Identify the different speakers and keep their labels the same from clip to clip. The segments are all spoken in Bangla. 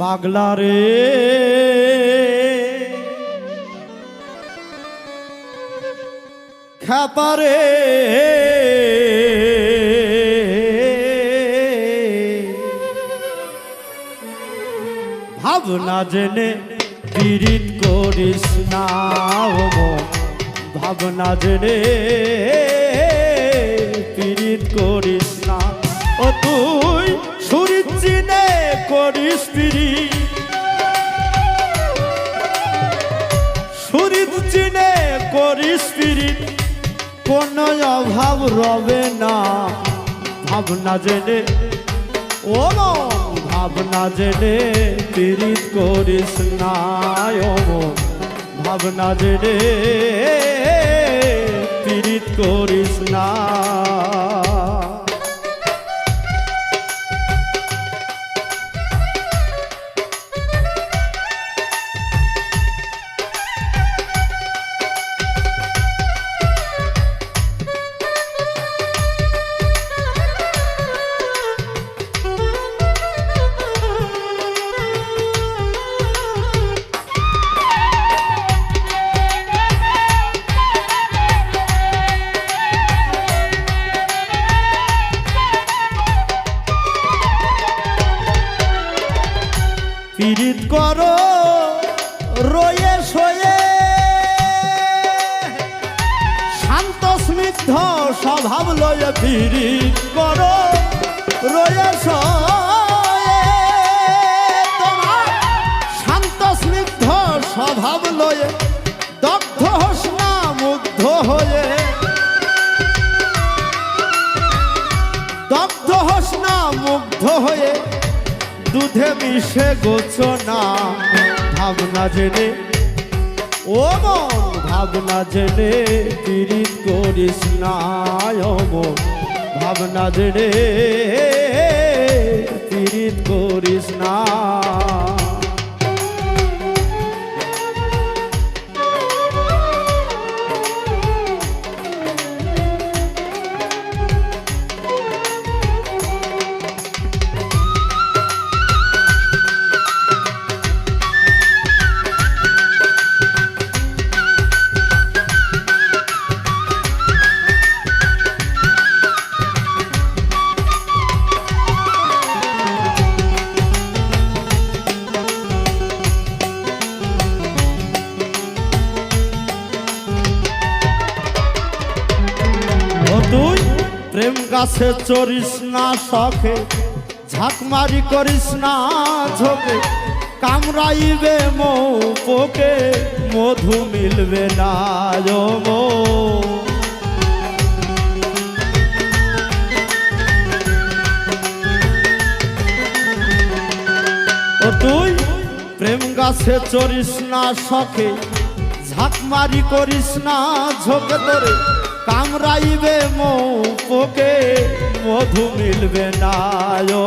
Speaker 1: পাগলা রে। খাপারে ভাবনা জেনে পীড়িত করিস না ভাবনা জেনে পীড়িত করিস না। ও তুই চিনে করিস পীড়িত সুরিত চিনে করিস পীড়িত কোন অভাব রবে না, ভাবনা জেনে। ও ভাবনা জেনে পীড়িত করিস না ও ভাবনা জেনে পীড়িত করিস না। করো রয়ে সয়ে শান্ত স্নিগ্ধ স্বভাব লয়ে ফিরি করো রয়ে সয়ে তোমার শান্ত স্নিগ্ধ স্বভাব দুধে মিশে গোচনা, ভাবনা জেনে, ও মন, ভাবনা জেনে পীড়িত করিস না, ও মন, ভাবনা জেনে পীড়িত করিস না। গাছে চড়িস না শখে, ঝাঁকমারি করিস না ঝোঁকে, কামড়াইবে মৌ পোকে, মধু মিলবে না মৌ। তুই, প্রেম গাছে চড়িস না শখে, ঝাঁকমারি করিস না ঝোঁকে তোরে কামড়াইবে মৌ পোকে, মধু মিলবে না ও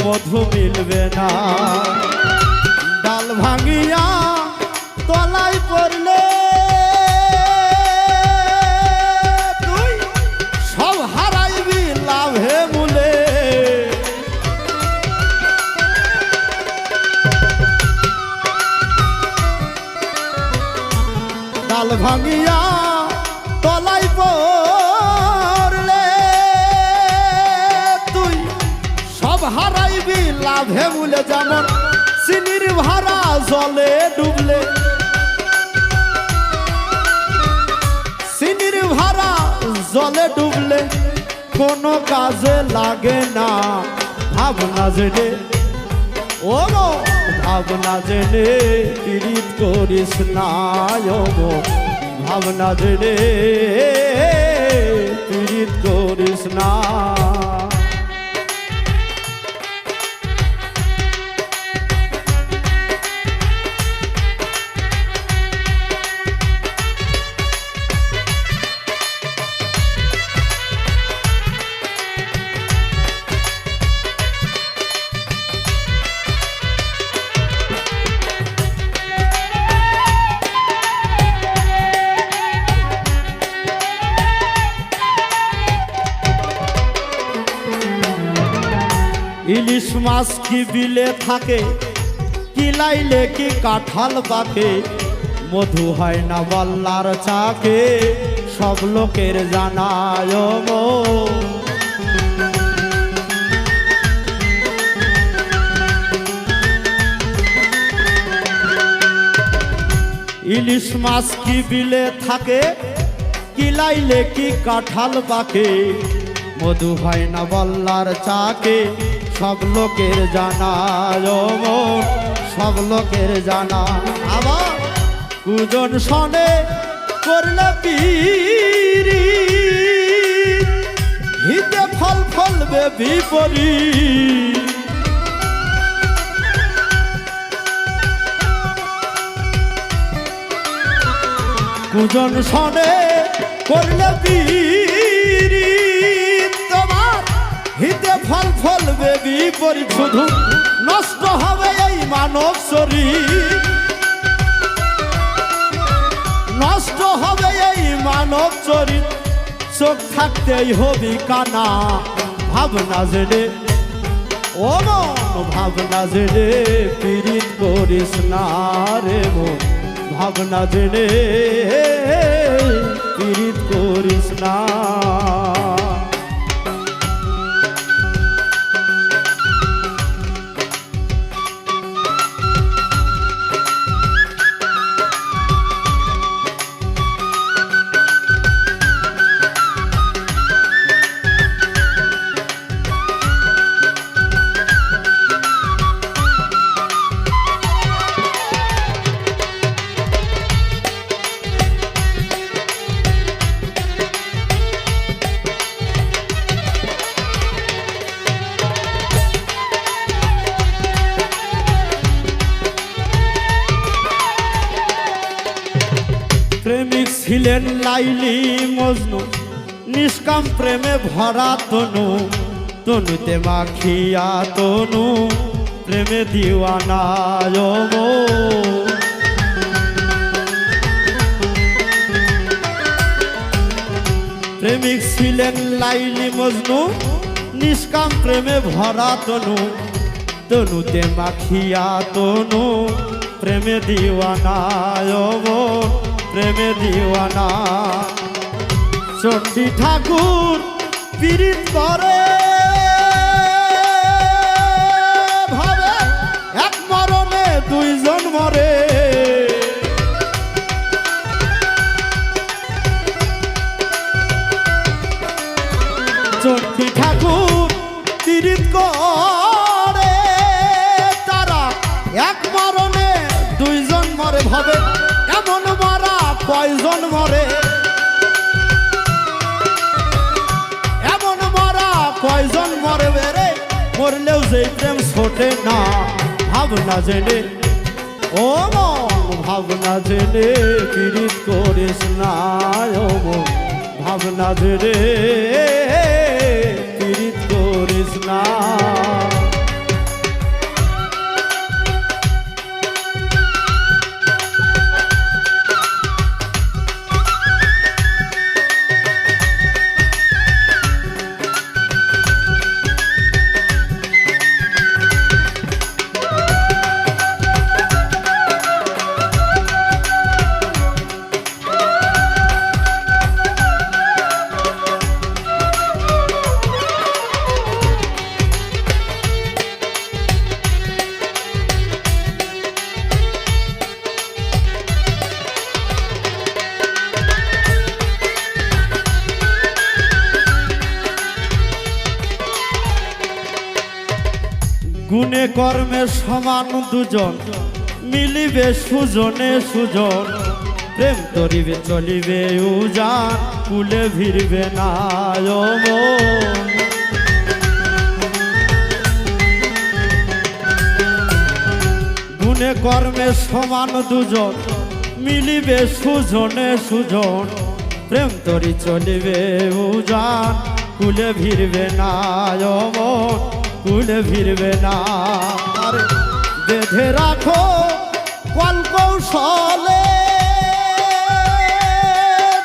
Speaker 1: মধু মিলবে না। ডাল ভাঙিয়া তলায় পড়লে তুই ডাল ভাঙিয়া লাভে মূলে যেমন চিনির ভাড়া জলে ডুবলে। চিনির ভাড়া জলে ডুবলে, কোনো কাজে লাগে না। ভাবনা জেনে ও ভাবনা জেনে পীড়িত করিস না ভাবনা জেনে পীড়িত করিস না। ইলিশ মাছ কি বিলে থাকে? কি লাইলে কি কাঁঠাল পাকে মধু হয় না বল্লার চাকে, সব লোকের জানায় ইলিশ মাছ কি বিলে থাকে? কি লাইলে কি কাঁঠাল পাকে মধু হয় না বল্লার চাকে সব লোকের জানা মন, সব লোকের জানা। আবার কুজন শনে করলে পিরি, হিতে ফল ফলবে বিপরীত কুজন শনে করলে হিতে ফল ফল ফলবে বিপরীত শুধু নষ্ট হবে এই মানব শরীর। নষ্ট হবে এই মানব চরিত, চোখ থাকতেই হবি কানা, ভাবনা জেনে ও মন, ভাবনা জেনে পীড়িত করিস না রে মন, ভাবনা জেনে পীড়িত করিস না। ছিলেন লাইলি মজনু, নিষ্কাম প্রেমে ভরা তনু, তনুতে মাখিয়া তনু, প্রেমে দিওয়ানা। প্রেমিক ছিলেন লাইলি মজনু, নিষ্কাম প্রেমে ভরা তনু, তনুতে মাখিয়া তনু, প্রেমে দিওয়ানা প্রেমে দিওয়ানা। চণ্ডী ঠাকুর পীড়িত করে কয়জন মরে এমন মরা কয়জন মরে রে মরলেও যে প্রেম ছোটে না, ভাবনা জেনে। ও ভাবনা জেনে পীড়িত করিস না, ও ভাবনা জেনে পীড়িত করিস না। গুণে কর্মে সমান দুজন, মিলিবে সুজনে সুজন। প্রেম তরিবে চলিবে উজান, কুলে ভিড়বে না গুণে কর্মে সমান দুজন, মিলিবে সুজনে সুজন। প্রেম তরি চলিবে উজান, কুলে ভিড়বে না কুলে ফিরবে না। বেঁধে রাখো কলকৌশলে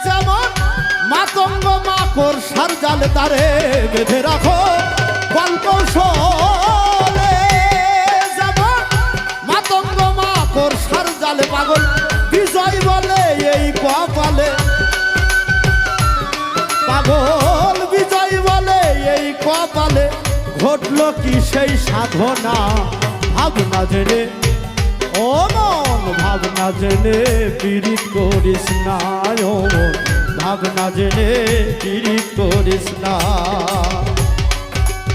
Speaker 1: যেমন মাতঙ্গ মাকর সার জালে তারে, বেঁধে রাখো কলকৌশলে যেমন মাতঙ্গ মাকর সার জালে পাগল, বিজয় বলে এই কপালে। পাগল বিজয় বলে এই কপালে। ঘটলো কি সেই সাধনা? ভাবনা জেনে, ও মন, ভাবনা জেনে পীড়িত করিস না ভাবনা জেনে পীড়িত করিস না।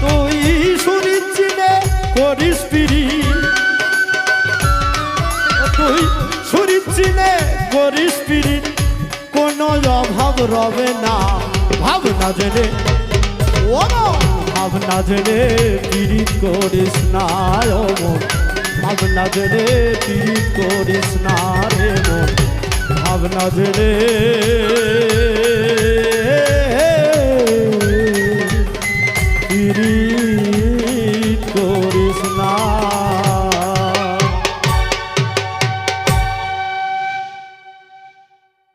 Speaker 1: তুই শরীর চিনে করিস পীড়িত। তুই চিনে করিস পীড়িত। কোনো অভাব রবে না। ভাবনা জেনে, ও ভাবনা জেনে পীড়িত করিস না মন। ভাবনা জেনে পীড়িত করিস না রে মন। ভাবনা জেনে